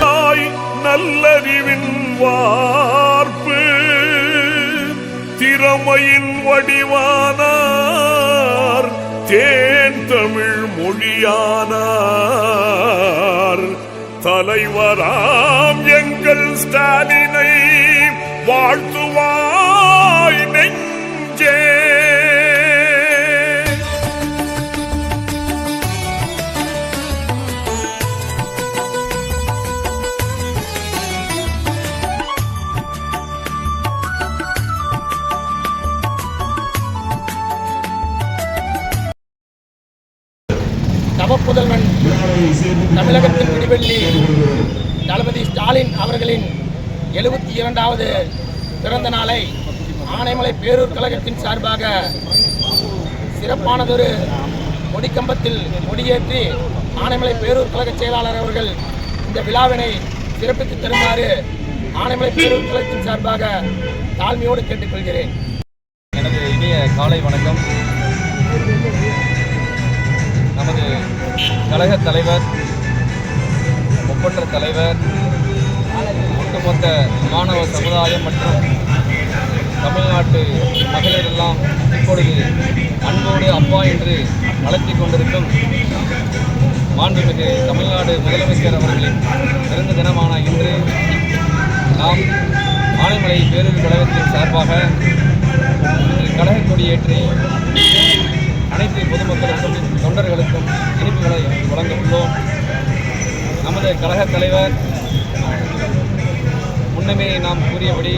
தாய் நல்லறிவின் வார்ப்பு திறமையின் வடிவானார் தேன் தமிழ் மொழியானார். தலைவராம் எங்கள் ஸ்டாலினை வாழ்த்துவாய் நெஞ்சே. தமிழகத்தின் விடிவெள்ளி தளபதி ஸ்டாலின் அவர்களின் எழுபத்தி இரண்டாவது பிறந்த நாளை ஆனைமலை பேரூர் கழகத்தின் சார்பாக சிறப்பானதொரு கொடிக்கம்பத்தில் கொடியேற்றி ஆனைமலை பேரூர் கழக செயலாளர் அவர்கள் இந்த விழாவினை சிறப்பித்து தருமாறு ஆனைமலை பேரூர் கழகத்தின் சார்பாக தாழ்மையோடு கேட்டுக்கொள்கிறேன். எனது இனிய காலை வணக்கம். கழக தலைவர் ஒப்பற்ற தலைவர் ஒட்டுமொத்த மாணவ சமுதாயம் மற்றும் தமிழ்நாட்டு மகளிர் எல்லாம் இப்பொழுது அன்போடு அப்பா என்று அழைத்துக் கொண்டிருக்கும் மாண்புமிகு தமிழ்நாடு முதலமைச்சர் அவர்களின் பிறந்த தினமான இன்று நாம் ஆனைமலை பேரூர் கழகத்தின் சார்பாக கழக கொடியேற்றி அனைத்து பொதுமக்களுக்கும் தொண்டர்களுக்கும் இனிப்புகளை வழங்க உள்ளோம் நமது கழக தலைவர் முன்னமே நாம் கூறியபடி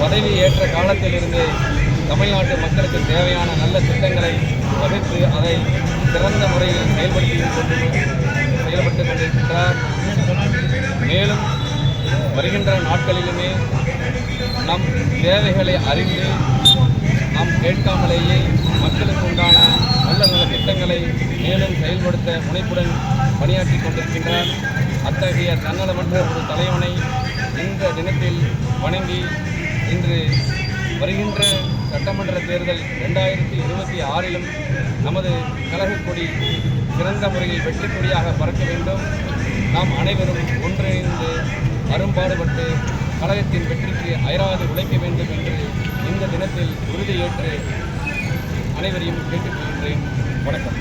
பதவி ஏற்ற காலத்திலிருந்து தமிழ்நாட்டு மக்களுக்கு தேவையான நல்ல திட்டங்களை வகுத்து அதை சிறந்த முறையில் செயல்படுத்தி கொண்டு செயல்பட்டு கொண்டிருக்கின்றார் மேலும் வருகின்ற நாட்களிலுமே நம் தேவைகளை அறிந்து நாம் கேட்காமலேயே மக்களுக்கு உண்டான நல்ல நல்ல திட்டங்களை மேலும் செயல்படுத்த முனைப்புடன் பணியாற்றி கொண்டிருக்கின்றார். அத்தகைய தன்னலமற்ற ஒரு தலைவனை இந்த தினத்தில் வணங்கி இன்று வருகின்ற சட்டமன்ற தேர்தல் ரெண்டாயிரத்தி இருபத்தி ஆறிலும் நமது கழகக்கொடி சிறந்த முறையில் வெற்றி கொடியாக பறக்க வேண்டும். நாம் அனைவரும் ஒன்றிணைந்து அரும்பாடுபட்டு கழகத்தின் வெற்றிக்கு அயராது உழைக்க வேண்டும் என்று இந்த தினத்தில் உறுதியேற்று அனைவரையும் கேட்டுக்கொள்கிறேன் வணக்கம்.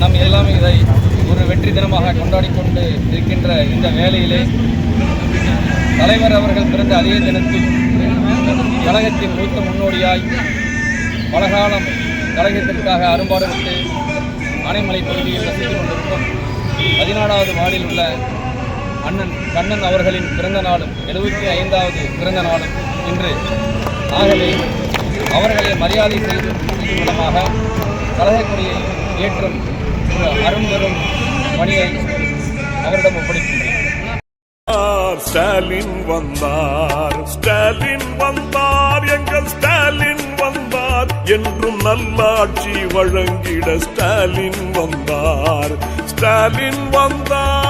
நாம் எல்லாமே இதை ஒரு வெற்றி தினமாக கொண்டாடி கொண்டு இருக்கின்ற இந்த வேலையிலே தலைவர் அவர்கள் பிறந்த அதே தினத்தில் கழகத்தின் மூத்த முன்னோடியாய் பலகாலம் கழகத்திற்காக அரும்பாடுபட்டு ஆனைமலை பகுதியில் வசித்து கொண்டிருக்கும் பதினாலாவது வார்டில் உள்ள அண்ணன் கண்ணன் அவர்களின் பிறந்த நாளும் எழுபத்தி ஐந்தாவது பிறந்த நாளும் இன்று. ஆகவே அவர்களை மரியாதை செய்து மூலமாக கழகக்குடியை ஏற்றும் ஒரு அரும்பெரும் பணியை அவரிடம் ஒப்படைக்கின்றேன். ஸ்டாலின் வந்தார். ஸ்டாலின் வந்தார். எங்கள் ஸ்டாலின் வந்தார். என்றும் நல்லாட்சி வழங்கிட ஸ்டாலின் வந்தார். ஸ்டாலின் வந்தார்.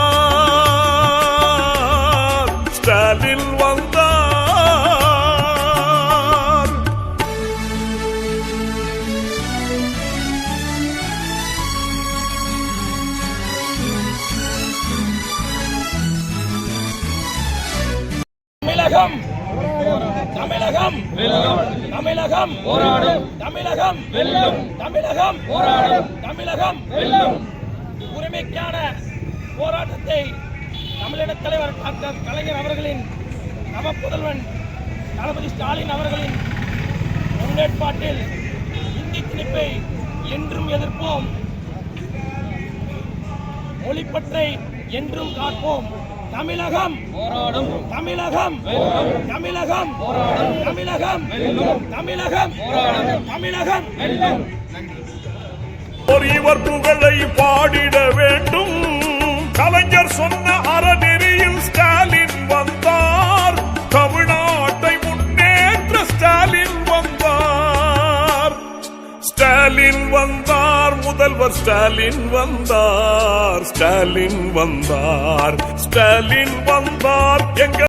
ஸ்டாலின் வெல்லும். தமிழகம் போராடும். தமிழகம் வெல்லும். தமிழகம் போராடும். தமிழகம் வெல்லும். உரிமைக்கான போராட்டத்தை தமிழின தலைவர் டாக்டர் கலைஞர் அவர்களின் நவ புதல்வன் தளபதி ஸ்டாலின் அவர்களின் முன்னேற்பாட்டில் இந்தி திணிப்பை என்றும் எதிர்ப்போம். மொழிப்பற்றை என்றும் காப்போம். தமிழகம். போராடும். தமிழகம். தமிழகம். போராடும். தமிழகம். தமிழகம். போராடும். தமிழகம். ஒரு இவர் புகழை பாடிட வேண்டும். கலைஞர் சொன்ன ஸ்டாலின் வந்தார் முதல்வர் ஸ்டாலின் வந்தார் ஸ்டாலின் வந்தார் ஸ்டாலின் வந்தார். எங்க